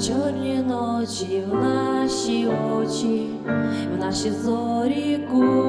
чорні ночі в наші очі, в наші зорі кулі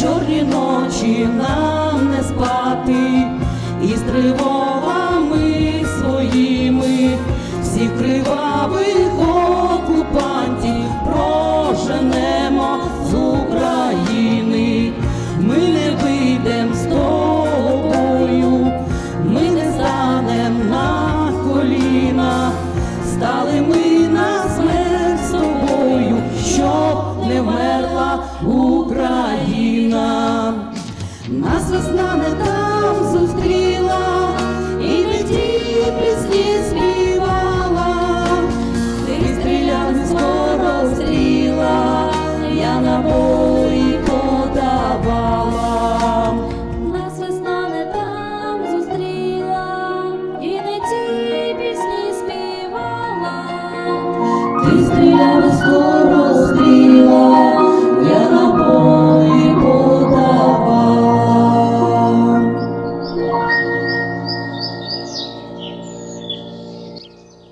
чорні ночі нам не спати, і з тривогами своїми всіх кривавих окупантів проженемо з України. Ми не вийдем з тобою, ми не станем на коліна, стали ми на смерть з тобою, щоб не вмерла Нас